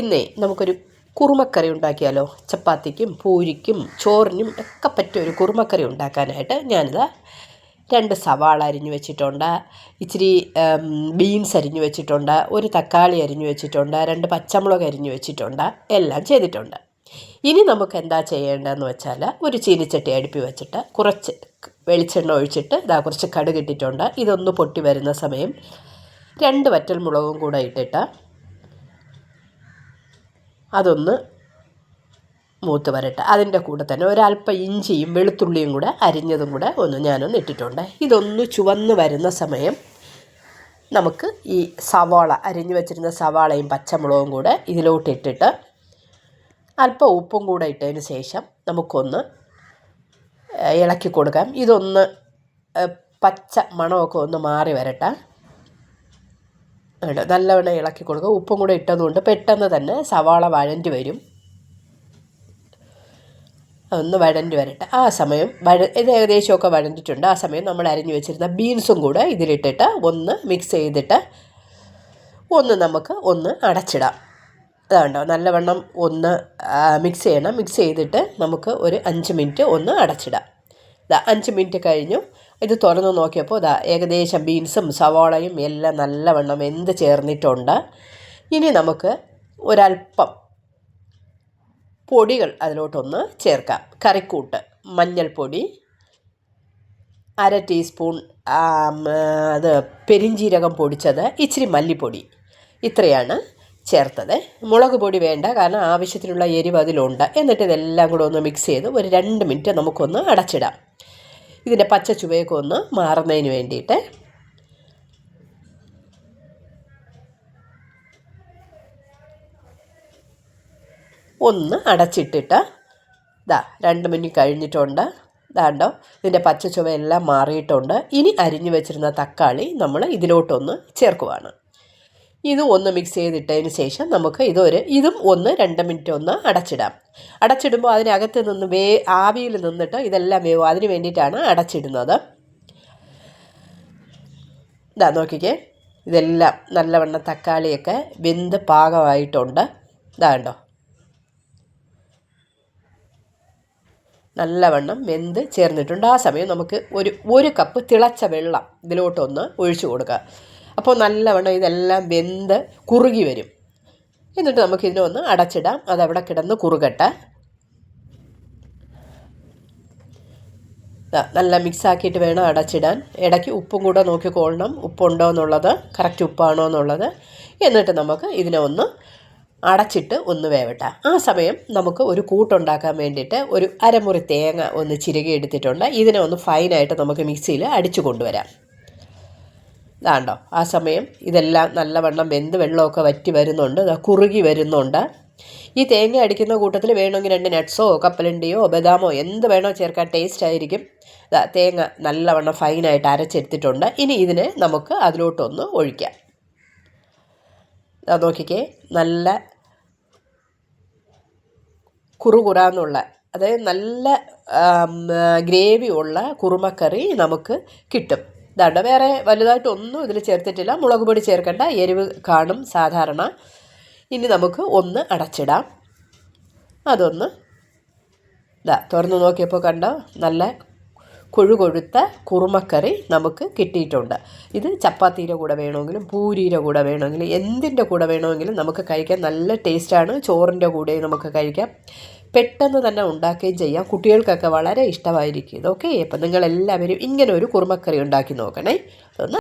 ഇന്നേ നമുക്കൊരു കുറുമക്കറി ഉണ്ടാക്കിയാലോ? ചപ്പാത്തിക്കും പൂരിക്കും ചോറിനും ഒക്കെ പറ്റിയ ഒരു കുറുമക്കറി ഉണ്ടാക്കാനായിട്ട് ഞാനിത് രണ്ട് സവാള അരിഞ്ഞു വെച്ചിട്ടുണ്ട് ഇച്ചിരി ബീൻസ് അരിഞ്ഞു വെച്ചിട്ടുണ്ട് ഒരു തക്കാളി അരിഞ്ഞു വെച്ചിട്ടുണ്ട് രണ്ട് പച്ചമുളക് അരിഞ്ഞു വെച്ചിട്ടുണ്ട് എല്ലാം ചെയ്തിട്ടുണ്ട്. ഇനി നമുക്ക് എന്താ ചെയ്യേണ്ടതെന്ന് വെച്ചാൽ ഒരു ചീനിച്ചട്ടി അടുപ്പി വെച്ചിട്ട് കുറച്ച് വെളിച്ചെണ്ണ ഒഴിച്ചിട്ട് ഇതാ കുറച്ച് കടുക് ഇട്ടിട്ടുണ്ട്. ഇതൊന്ന് പൊട്ടി വരുന്ന സമയം രണ്ട് വറ്റൽ മുളകും കൂടെ ഇട്ടിട്ട് അതൊന്ന് മൂത്ത് വരട്ടെ. അതിന്റെ കൂടെ തന്നെ ഒരല്പം ഇഞ്ചിയും വെളുത്തുള്ളിയും കൂടെ അരിഞ്ഞതും കൂടെ ഒന്ന് ഞാനൊന്ന് ഇട്ടിട്ടുണ്ട്. ഇതൊന്ന് ചുവന്ന് വരുന്ന സമയം നമുക്ക് ഈ സവാള അരിഞ്ഞു വെച്ചിരുന്ന സവാളയും പച്ചമുളകും കൂടെ ഇതിലോട്ട് ഇട്ടിട്ട് അല്പം ഉപ്പും കൂടെ ഇട്ടതിന് ശേഷം നമുക്കൊന്ന് ഇളക്കി കൊടുക്കാം. ഇതൊന്ന് പച്ച മണമൊക്കെ ഒന്ന് മാറി വരട്ടെ. നല്ലവണ്ണം ഇളക്കി കൊടുക്കുക. ഉപ്പും കൂടെ ഇട്ടതുകൊണ്ട് പെട്ടെന്ന് തന്നെ സവാള വഴണ്ടി വരും. ഒന്ന് വഴണ്ടി വരട്ടെ. ആ സമയം വഴ ഇത് ഏകദേശമൊക്കെ വഴണ്ടിട്ടുണ്ട്. ആ സമയം നമ്മൾ അരിഞ്ഞു വെച്ചിരുന്ന ബീൻസും കൂടെ ഇതിലിട്ടിട്ട് ഒന്ന് മിക്സ് ചെയ്തിട്ട് ഒന്ന് നമുക്ക് ഒന്ന് അടച്ചിടാം. അതാണ്ടോ നല്ലവണ്ണം ഒന്ന് മിക്സ് ചെയ്യണം. മിക്സ് ചെയ്തിട്ട് നമുക്ക് ഒരു അഞ്ച് മിനിറ്റ് ഒന്ന് അടച്ചിടാം. അഞ്ച് മിനിറ്റ് കഴിഞ്ഞു. ഇത് തുറന്ന് നോക്കിയപ്പോൾ ഇതാ ഏകദേശം ബീൻസും സവാളയും എല്ലാം നല്ലവണ്ണം എന്ത് ചേർന്നിട്ടുണ്ട്. ഇനി നമുക്ക് ഒരല്പം പൊടികൾ അതിലോട്ടൊന്ന് ചേർക്കാം. കറിക്കൂട്ട് മഞ്ഞൾപ്പൊടി അര ടീസ്പൂൺ അത് പെരിഞ്ജീരകം പൊടിച്ചത് ഇച്ചിരി മല്ലിപ്പൊടി. ഇത്രയാണ് ചേർത്തത്. മുളക് പൊടി വേണ്ട കാരണം ആവശ്യത്തിനുള്ള എരിവ് അതിലുണ്ട്. എന്നിട്ട് ഇതെല്ലാം കൂടെ ഒന്ന് മിക്സ് ചെയ്ത് ഒരു രണ്ട് മിനിറ്റ് നമുക്കൊന്ന് അടച്ചിടാം. ഇതിന്റെ പച്ച ചുവയൊക്കെ ഒന്ന് മാറുന്നതിന് വേണ്ടിയിട്ട് ഒന്ന് അടച്ചിട്ടിട്ട് ഇതാ രണ്ട് മിനിറ്റ് കഴിഞ്ഞിട്ടുണ്ട്. ഇതാണ്ടോ ഇതിന്റെ പച്ച ചുവയെല്ലാം മാറിയിട്ടുണ്ട്. ഇനി അരിഞ്ഞു വെച്ചിരുന്ന തക്കാളി നമ്മൾ ഇതിലോട്ടൊന്ന് ചേർക്കുവാണ്. ഇത് ഒന്ന് മിക്സ് ചെയ്തിട്ടതിന് ശേഷം നമുക്ക് ഇതൊരു ഇതും ഒന്ന് രണ്ട് മിനിറ്റ് ഒന്ന് അടച്ചിടാം. അടച്ചിടുമ്പോൾ അതിനകത്ത് നിന്ന് വേ ആവിയിൽ നിന്നിട്ട് ഇതെല്ലാം വേവും അതിന് വേണ്ടിയിട്ടാണ് അടച്ചിടുന്നത്. ഇതാ നോക്കിക്കേ. ഇതെല്ലാം നല്ലവണ്ണം തക്കാളിയൊക്കെ വെന്ത് പാകമായിട്ടുണ്ട്. ഇതാ കണ്ടോ? നല്ലവണ്ണം വെന്ത് ചേർന്നിട്ടുണ്ട്. ആ സമയം നമുക്ക് ഒരു ഒരു കപ്പ് തിളച്ച വെള്ളം ഇതിലോട്ടൊന്ന് ഒഴിച്ചു കൊടുക്കുക അപ്പോൾ നല്ലവണ്ണം ഇതെല്ലാം വെന്ത് കുറുകി വരും. എന്നിട്ട് നമുക്കിതിനെ ഒന്ന് അടച്ചിടാം. അതവിടെ കിടന്ന് കുറുകട്ടെ. നല്ല മിക്സ് ആക്കിയിട്ട് വേണം അടച്ചിടാൻ. ഇടയ്ക്ക് ഉപ്പും കൂടെ നോക്കിക്കൊള്ളണം ഉപ്പുണ്ടോ എന്നുള്ളത് കറക്റ്റ് ഉപ്പാണോ എന്നുള്ളത്. എന്നിട്ട് നമുക്ക് ഇതിനെ ഒന്ന് അടച്ചിട്ട് ഒന്ന് വേവട്ടെ. ആ സമയം നമുക്ക് ഒരു കൂട്ടുണ്ടാക്കാൻ വേണ്ടിയിട്ട് ഒരു അരമുറി തേങ്ങ ഒന്ന് ചിരകി എടുത്തിട്ടുണ്ട്. ഇതിനെ ഒന്ന് ഫൈനായിട്ട് നമുക്ക് മിക്സിയിൽ അടിച്ചു കൊണ്ടുവരാം. ഇതാണ്ടോ ആ സമയം ഇതെല്ലാം നല്ലവണ്ണം വെന്ത് വെള്ളമൊക്കെ വറ്റി വരുന്നുണ്ട് കുറുകി വരുന്നുണ്ട്. ഈ തേങ്ങ അടിക്കുന്ന കൂട്ടത്തിൽ വേണമെങ്കിൽ രണ്ട് നട്ട്സോ കപ്പലണ്ടിയോ ബദാമോ എന്ത് വേണോ ചേർക്കാൻ ടേസ്റ്റ് ആയിരിക്കും. തേങ്ങ നല്ലവണ്ണം ഫൈനായിട്ട് അരച്ചെടുത്തിട്ടുണ്ട്. ഇനി ഇതിനെ നമുക്ക് അതിലോട്ടൊന്ന് ഒഴിക്കാം. നോക്കിക്കേ നല്ല കുറുകുറാന്നുള്ള അതായത് നല്ല ഗ്രേവി ഉള്ള കുറുമക്കറി നമുക്ക് കിട്ടും. ഇതാണ്ട് വേറെ വലുതായിട്ടൊന്നും ഇതിൽ ചേർത്തിട്ടില്ല. മുളക് പൊടി ചേർക്കേണ്ട. എരിവ് കാണും സാധാരണ. ഇനി നമുക്ക് ഒന്ന് അടച്ചിടാം. അതൊന്ന് ഇതാ തുറന്ന് നോക്കിയപ്പോൾ കണ്ട നല്ല കൊഴു കൊഴുത്ത കുറുമക്കറി നമുക്ക് കിട്ടിയിട്ടുണ്ട്. ഇത് ചപ്പാത്തിയുടെ കൂടെ വേണമെങ്കിലും പൂരിയുടെ കൂടെ വേണമെങ്കിലും എന്തിന്റെ കൂടെ വേണമെങ്കിലും നമുക്ക് കഴിക്കാം. നല്ല ടേസ്റ്റാണ്. ചോറിന്റെ കൂടെ നമുക്ക് കഴിക്കാം. പെട്ടെന്ന് തന്നെ ഉണ്ടാക്കുകയും ചെയ്യാം. കുട്ടികൾക്കൊക്കെ വളരെ ഇഷ്ടമായിരിക്കും ഓക്കെ അപ്പം നിങ്ങളെല്ലാവരും ഇങ്ങനെ ഒരു കുറുമക്കറി ഉണ്ടാക്കി നോക്കണേ. ഒന്ന്